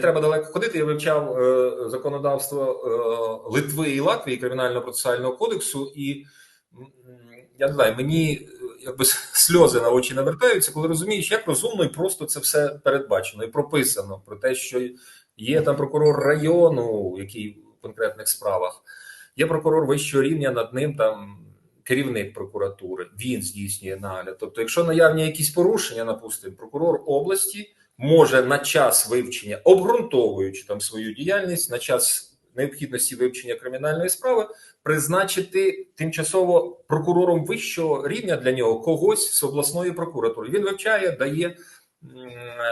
треба далеко ходити. Я вивчав е, законодавство е, Литви і Латвії кримінального процесуального кодексу, і я не знаю, мені е, якби сльози на очі навертаються, коли розумієш, як розумно і просто це все передбачено і прописано про те, що є там прокурор району, який в конкретних справах, є прокурор вищого рівня, над ним там керівник прокуратури. Він здійснює нагляд. Тобто, якщо наявні якісь порушення, напустимо, прокурор області може на час вивчення, обґрунтовуючи там свою діяльність, на час необхідності вивчення кримінальної справи, призначити тимчасово прокурором вищого рівня для нього когось з обласної прокуратури. Він вивчає, дає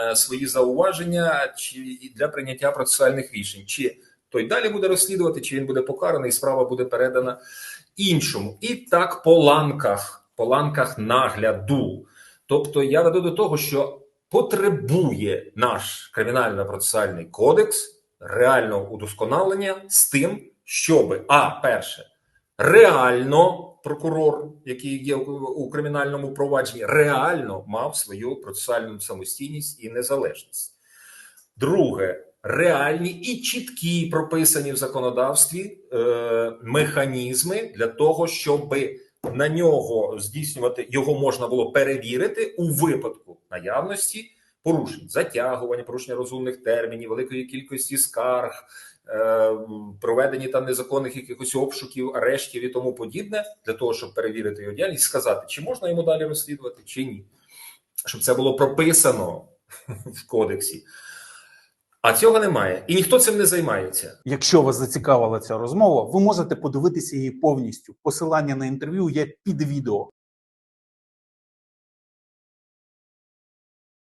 е, свої зауваження чи для прийняття процесуальних рішень. Чи той далі буде розслідувати, чи він буде покараний, справа буде передана іншому. І так по ланках, по ланках нагляду. Тобто я веду до того, що потребує наш кримінально-процесуальний кодекс реального удосконалення з тим, щоб а перше реально прокурор, який є у кримінальному провадженні, реально мав свою процесуальну самостійність і незалежність. Друге, реальні і чіткі прописані в законодавстві е, механізми для того, щоб на нього здійснювати його можна було перевірити у випадку наявності порушень, затягування, порушення розумних термінів, великої кількості скарг, е, проведені там незаконних якихось обшуків, арештів і тому подібне, для того, щоб перевірити його діяльність, сказати, чи можна йому далі розслідувати, чи ні, щоб це було прописано в кодексі. А цього немає, і ніхто цим не займається. Якщо вас зацікавила ця розмова, ви можете подивитися її повністю. Посилання на інтерв'ю є під відео.